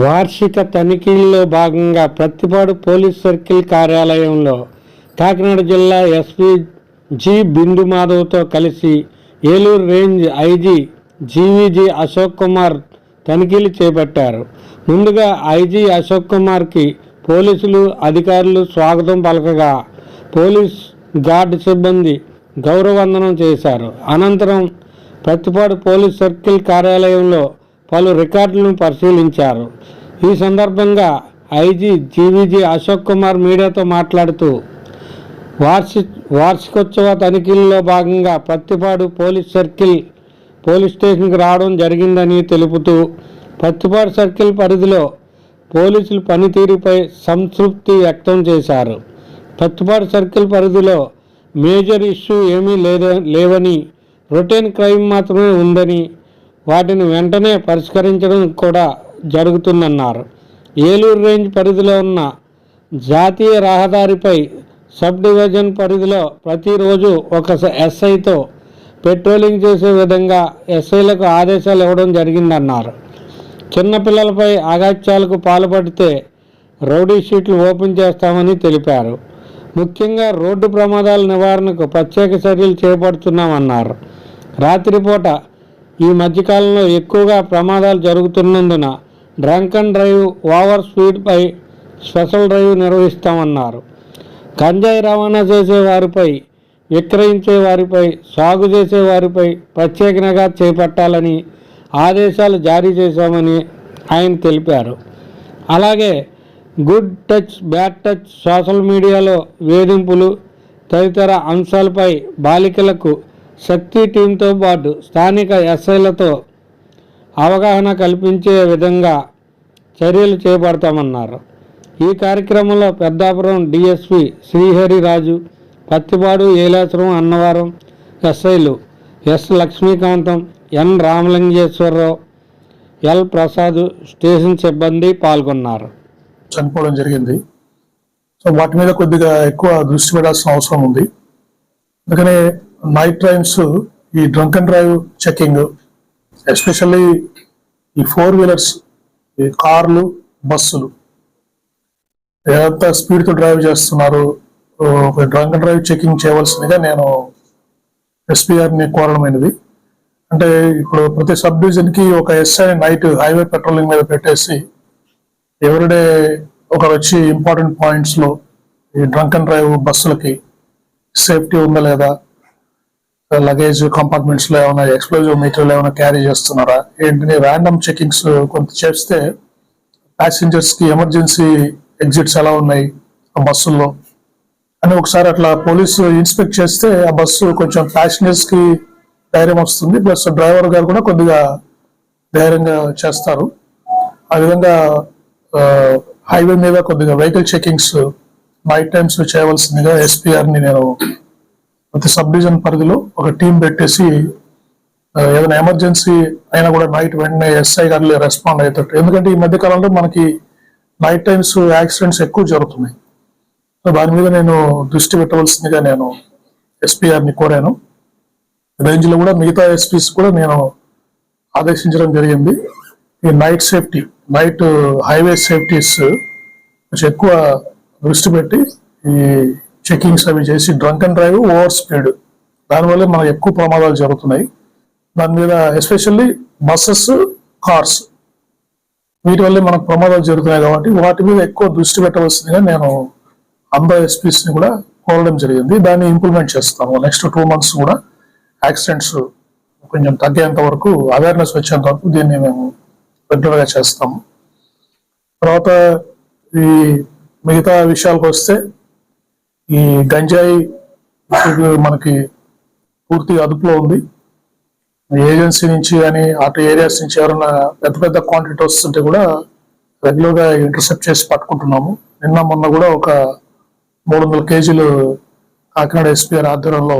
వార్షిక తనిఖీల్లో భాగంగా ప్రత్తిపాడు పోలీస్ సర్కిల్ కార్యాలయంలో కాకినాడ జిల్లా ఎస్పీ జి బిందు మాధవ్తో కలిసి Eluru range IG GVG Ashok Kumar తనిఖీలు చేపట్టారు. ముందుగా ఐజీ అశోక్ కుమార్కి పోలీసులు అధికారులు స్వాగతం పలకగా పోలీస్ గార్డు సిబ్బంది గౌరవందనం చేశారు. అనంతరం ప్రతిపాడు పోలీస్ సర్కిల్ కార్యాలయంలో పలు రికార్డులను పరిశీలించారు. ఈ సందర్భంగా ఐజీ జీవీజీ అశోక్ కుమార్ మీడియాతో మాట్లాడుతూ వార్షి వార్షికోత్సవ తనిఖీల్లో భాగంగా పత్తిపాడు పోలీస్ సర్కిల్ పోలీస్ స్టేషన్కి రావడం జరిగిందని తెలుపుతూ పత్తిపాడు సర్కిల్ పరిధిలో పోలీసుల పనితీరుపై సంతృప్తి వ్యక్తం చేశారు. పత్తిపాడు సర్కిల్ పరిధిలో మేజర్ ఇష్యూ ఏమీ లేద లేవని రొటీన్ క్రైమ్ మాత్రమే ఉందని వాటిని వెంటనే పరిష్కరించడం కూడా జరుగుతుందన్నారు. ఏలూరు రేంజ్ పరిధిలో ఉన్న జాతీయ రహదారిపై సబ్ డివిజన్ పరిధిలో ప్రతిరోజు ఒక ఎస్ఐతో పెట్రోలింగ్ చేసే విధంగా ఎస్ఐలకు ఆదేశాలు ఇవ్వడం జరిగిందన్నారు. చిన్నపిల్లలపై అగాత్యాలకు పాల్పడితే రౌడీ షీట్లు ఓపెన్ చేస్తామని తెలిపారు. ముఖ్యంగా రోడ్డు ప్రమాదాల నివారణకు ప్రత్యేక చర్యలు చేపడుతున్నామన్నారు. రాత్రిపూట ఈ మధ్యకాలంలో ఎక్కువగా ప్రమాదాలు జరుగుతున్నందున డ్రంక్ అండ్ డ్రైవ్ ఓవర్ స్పీడ్పై స్పెషల్ డ్రైవ్ నిర్వహిస్తామన్నారు. గంజాయి రవాణా చేసే వారిపై విక్రయించే వారిపై సాగు చేసే వారిపై ప్రత్యేకంగా చేపట్టాలని ఆదేశాలు జారీ చేశామని ఆయన తెలిపారు. అలాగే good touch bad touch social మీడియాలో వేధింపులు తదితర అంశాలపై బాలికలకు శక్తి టీంతో పాటు స్థానిక ఎస్ఐలతో అవగాహన కల్పించే విధంగా చర్యలు చేపడతామన్నారు. ఈ కార్యక్రమంలో పెద్దాపురం డిఎస్పి శ్రీహరిరాజు పత్తిపాడు ఏలాసురం అన్నవరం ఎస్ఐలు S Lakshmikantham N Ramalingeswararao L Prasad station సిబ్బంది పాల్గొన్నారు. చనిపోవడం జరిగింది. సో వాటి మీద కొద్దిగా ఎక్కువ దృష్టి పెట్టాల్సిన అవసరం ఉంది. అందుకనే నైట్ ట్రైన్స్ ఈ drunk and drive checking especially ఈ ఫోర్ వీలర్స్ ఈ కార్లు బస్సులు. ఎంత స్పీడ్తో డ్రైవ్ చేస్తున్నారు? డ్రంక్ అండ్ డ్రైవ్ చెకింగ్ చేయవలసిందిగా నేను ఎస్పీఆర్ని కోరడమైనది. అంటే ఇప్పుడు ప్రతి సబ్ డివిజన్కి ఒక ఎస్ఐ నైట్ హైవే పెట్రోలింగ్ మీద పెట్టేసి ఎవ్రీడే ఒకరు వచ్చి ఇంపార్టెంట్ పాయింట్స్లో ఈ డ్రంక్ అండ్ డ్రైవ్ బస్సులకి సేఫ్టీ ఉందా లేదా? లగేజ్ కంపార్ట్మెంట్స్లో ఏమైనా ఎక్స్ప్లోజివ్ మెటీరియల్ ఏమైనా క్యారీ చేస్తున్నారా? ఏంటని ర్యాండమ్ చెకింగ్స్ కొంత చేస్తే ప్యాసింజర్స్కి ఎమర్జెన్సీ ఎగ్జిట్స్ ఎలా ఉన్నాయి ఆ బస్సుల్లో? అని ఒకసారి అట్లా పోలీసు ఇన్స్పెక్ట్ చేస్తే ఆ బస్సు కొంచెం ప్యాసింజర్స్కి ధైర్యం వస్తుంది. ప్లస్ డ్రైవర్ గారు కూడా కొద్దిగా ధైర్యంగా చేస్తారు. ఆ విధంగా హైవే మీద కొద్దిగా వెహికల్ చెకింగ్స్ నైట్ టైమ్స్ చేయవలసిందిగా ఎస్పీఆర్ని నేను ప్రతి సబ్ డివిజన్ పరిధిలో ఒక టీం పెట్టేసి ఏదైనా ఎమర్జెన్సీ అయినా కూడా నైట్ వెంటనే ఎస్ఐ గారు రెస్పాండ్ అయ్యేటట్టు. ఎందుకంటే ఈ మధ్య కాలంలో మనకి నైట్ టైమ్స్ యాక్సిడెంట్స్ ఎక్కువ జరుగుతున్నాయి. దాని మీద నేను దృష్టి పెట్టవలసిందిగా నేను ఎస్పీఆర్ని కోరాను. రేంజ్లో కూడా మిగతా ఎస్పీస్ కూడా నేను ఆదేశించడం జరిగింది. ఈ night safety night highway safeties కొంచెం ఎక్కువ దృష్టి పెట్టి ఈ చెకింగ్స్ అవి చేసి drunk and drive over speed. దానివల్ల మనకు ఎక్కువ ప్రమాదాలు జరుగుతున్నాయి. దాని మీద ఎస్పెషల్లీ బస్సెస్ కార్స్. వీటి వల్లే మనకు ప్రమాదాలు జరుగుతున్నాయి కాబట్టి వాటి మీద ఎక్కువ దృష్టి పెట్టవలసిందిగా నేను అందరు ఎస్పీస్ని కూడా కోరడం జరిగింది. దాన్ని ఇంప్లిమెంట్ చేస్తాము. నెక్స్ట్ టూ మంత్స్ కూడా యాక్సిడెంట్స్ కొంచెం తగ్గేంత వరకు అవేర్నెస్ వచ్చేంత వరకు దీన్ని మేము రెగ్యులర్గా చేస్తాము. తర్వాత ఈ మిగతా విషయాలకు వస్తే ఈ గంజాయి మనకి పూర్తి అదుపులో ఉంది. ఏజెన్సీ నుంచి కానీ అటు ఏరియాస్ నుంచి ఎవరైనా పెద్ద పెద్ద క్వాంటిటీ వస్తుంటే కూడా రెగ్యులర్గా ఇంటర్సెప్ట్ చేసి పట్టుకుంటున్నాము. నిన్న మొన్న కూడా ఒక మూడు వందల కేజీలు కాకినాడ ఎస్పీఆర్ ఆధ్వర్యంలో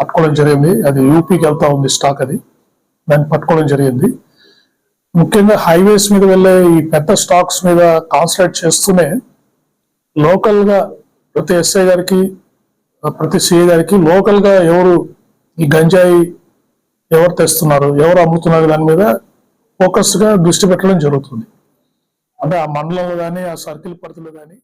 పట్టుకోవడం జరిగింది. అది యూపీకి వెళ్తా ఉంది స్టాక్ అది. దాన్ని పట్టుకోవడం జరిగింది. ముఖ్యంగా హైవేస్ మీద వెళ్ళే ఈ పెద్ద స్టాక్స్ మీద కాన్సన్ట్రేట్ చేస్తూనే లోకల్గా ప్రతి ఎస్ఐ గారికి ప్రతి సిఐ గారికి లోకల్గా ఎవరు ఈ గంజాయి ఎవరు తెస్తున్నారు ఎవరు అమ్ముతున్నారు దాని మీద ఫోకస్గా దృష్టి పెట్టడం జరుగుతుంది. అంటే ఆ మండలంలో కానీ ఆ సర్కిల్ పరిధిలో కానీ